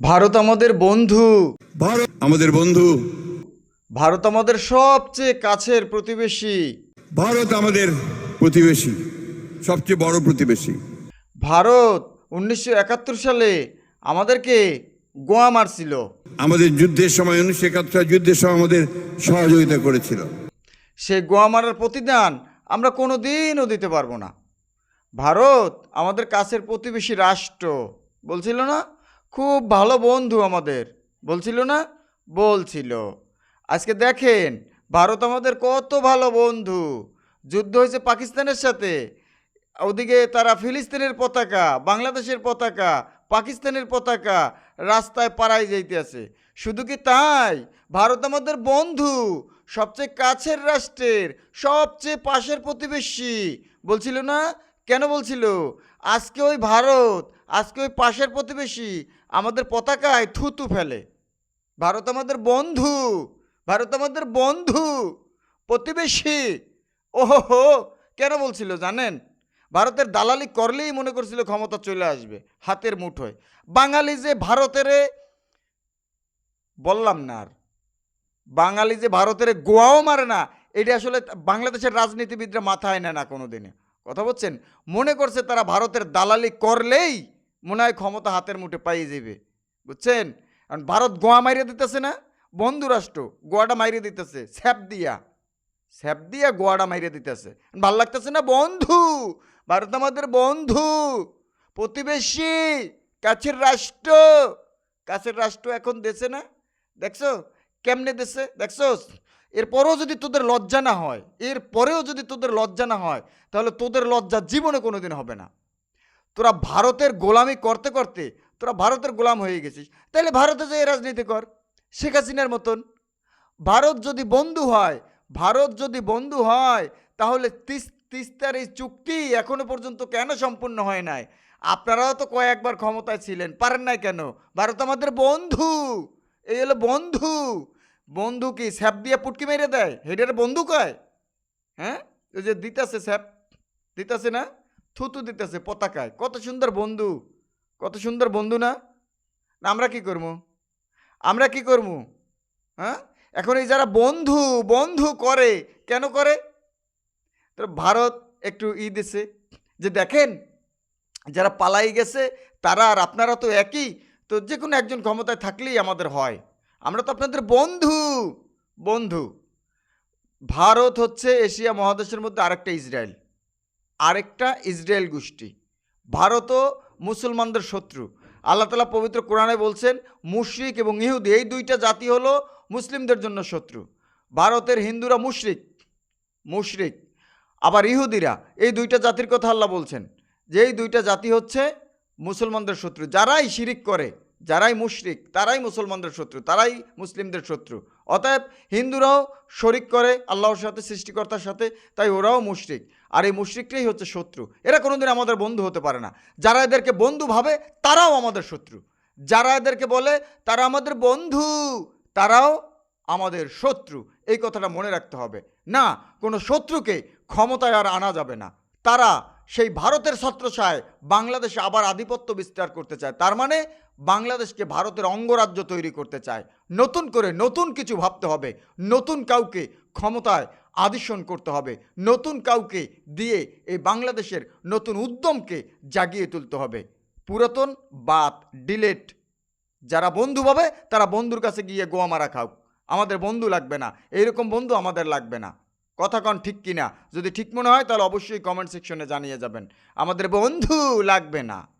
ভারত আমাদের বন্ধু। ভারত আমাদের বন্ধু। ভারত আমাদের সবচেয়ে কাছের প্রতিবেশী। ভারত আমাদের প্রতিবেশী সবচেয়ে বড় প্রতিবেশী। ভারত উনিশশো একাত্তর সালে আমাদেরকে গোয়া মারছিল। আমাদের যুদ্ধের সময় উনিশশো একাত্তর যুদ্ধের সময় আমাদের সহযোগিতা করেছিল। সে গোয়া মারার প্রতিদান আমরা কোনো দিনও দিতে পারব না। ভারত আমাদের কাছের প্রতিবেশী রাষ্ট্র বলছিল না? খুব ভালো বন্ধু আমাদের। বলছিল না? বলছিল। আজকে দেখেন, ভারত আমাদের কত ভালো বন্ধু। যুদ্ধ হয়েছে পাকিস্তানের সাথে। ওদিকে তারা ফিলিস্তিনের পতাকা, বাংলাদেশের পতাকা, পাকিস্তানের পতাকা রাস্তায় পাড়ায় যাইতে আছে। শুধু কি তাই? ভারত আমাদের বন্ধু, সবচেয়ে কাছের রাষ্ট্রের, সবচেয়ে পাশের প্রতিবেশী। বলছিল না? কেন বলছিল? আজকে ওই ভারত, আজকে ওই পাশের প্রতিবেশী আমাদের পতাকায় থুতু ফেলে। ভারত আমাদের বন্ধু, ভারত আমাদের বন্ধু, প্রতিবেশী। ওহো কেন বলছিল জানেন? ভারতের দালালি করলেই মনে করছিল ক্ষমতা চলে আসবে, হাতের মুঠোয়। বাঙালি যে ভারতের বললাম না আর। বাঙালি যে ভারতের গোয়াও মারে না, এটা আসলে বাংলাদেশের রাজনীতিবিদরা মাথায় নেয় না কোনো দিনে কথা বলছেন? মনে করছে তারা ভারতের দালালি করলেই মনে হয় ক্ষমতা হাতের মুঠে পাইয়ে যাবে বুঝছেন? কারণ ভারত গোয়া মাইরে দিতেছে না বন্ধুরাষ্ট্র গোয়াটা মাইরে দিতেছে, স্যাপ দিয়া। স্যাপ দিয়া গোয়াটা মাইরে দিতেছে। ভালো লাগতেছে না? বন্ধু! ভারত আমাদের বন্ধু! প্রতিবেশী! কাছের রাষ্ট্র! কাছের রাষ্ট্র এখন দেশে না? দেখছ? কেমনে দেশে? দেখছ এরপরেও যদি তোদের লজ্জা না হয় এর পরেও যদি তোদের লজ্জা না হয়, তাহলে তোদের লজ্জা জীবনে কোনোদিন হবে না। তোরা ভারতের গোলামি করতে করতে, তোরা ভারতের গোলাম হয়ে গেছিস। তাহলে ভারতে যে রাজনীতি কর, শেখ হাসিনার মতন। ভারত যদি বন্ধু হয়, ভারত যদি বন্ধু হয়, তাহলে তিস, তিস্তার এই চুক্তি এখনও পর্যন্ত কেন সম্পূর্ণ হয় নাই? আপনারাও তো কয়েকবার ক্ষমতায় ছিলেন, পারেন নাই কেন? ভারত আমাদের বন্ধু, এই হলো বন্ধু। বন্ধু কি স্যাপ দিয়ে পুটকি মেরে দেয়? হেডের বন্ধু কয় হ্যাঁ? ওই যে দিতেছে স্যাপ, দিতেছে না? থুতু দিতেছে পতাকায়। কত সুন্দর বন্ধু কত সুন্দর বন্ধু না? না, আমরা কি করব? আমরা কি করব? হ্যাঁ? এখন এই যারা বন্ধু বন্ধু করে, কেন করে? তো ভারত একটু ই দিছে। যে দেখেন, যারা পালাই গেছে, তারা আর আপনারা তো একই, তো যে কোনো একজন ক্ষমতায় থাকলেই আমাদের হয়। আমরা তো আপনাদের বন্ধু বন্ধু। ভারত হচ্ছে এশিয়া মহাদেশের মধ্যে আরেকটা ইসরায়েল আরেকটা ইসরায়েল গোষ্ঠী। ভারতও মুসলমানদের শত্রু। আল্লাহ তালা পবিত্র কোরআনে বলছেন, মুশরিক এবং ইহুদি, এই দুইটা জাতি হলো মুসলিমদের জন্য শত্রু। ভারতের হিন্দুরা মুশরিক মুশরিক। আবার ইহুদিরা, এই দুইটা জাতির কথা আল্লাহ বলছেন যে, এই দুইটা জাতি হচ্ছে মুসলমানদের শত্রু। যারাই শিরিক করে যারাই মুশরিক, তারাই মুসলমানদের শত্রু, তারাই মুসলিমদের শত্রু। অতএব হিন্দুরাও শরিক করে আল্লাহর সাথে, সৃষ্টিকর্তার সাথে, তাই ওরাও মুশরিক। আর এই মুশরিকটাই হচ্ছে শত্রু। এরা কোনোদিন আমাদের বন্ধু হতে পারে না। যারা এদেরকে বন্ধু ভাবে, তারাও আমাদের শত্রু। যারা এদেরকে বলে, তারা আমাদের বন্ধু, তারাও আমাদের শত্রু। এই কথাটা মনে রাখতে হবে। না, কোনো শত্রুকে ক্ষমতায় আর আনা যাবে না। তারা সেই ভারতের ছত্রছায় বাংলাদেশে আবার আধিপত্য বিস্তার করতে চায়। তার মানে বাংলাদেশকে ভারতের অঙ্গরাজ্য তৈরি করতে চায়। নতুন করে নতুন কিছু ভাবতে হবে। নতুন কাউকে ক্ষমতায় আদিশন করতে হবে। নতুন কাউকে দিয়ে এই বাংলাদেশের নতুন উদ্যমকে জাগিয়ে তুলতে হবে। পুরাতন বাত ডিলেট। যারা বন্ধু পাবে তারা বন্ধুর কাছে গিয়ে গোয়া মারা খাও। আমাদের বন্ধু লাগবে না। এইরকম বন্ধু আমাদের লাগবে না। কথা কন ঠিক কিনা? যদি ঠিক মনে হয়, তাহলে অবশ্যই কমেন্ট সেকশনে জানিয়ে যাবেন। আমাদের বন্ধু লাগবে না।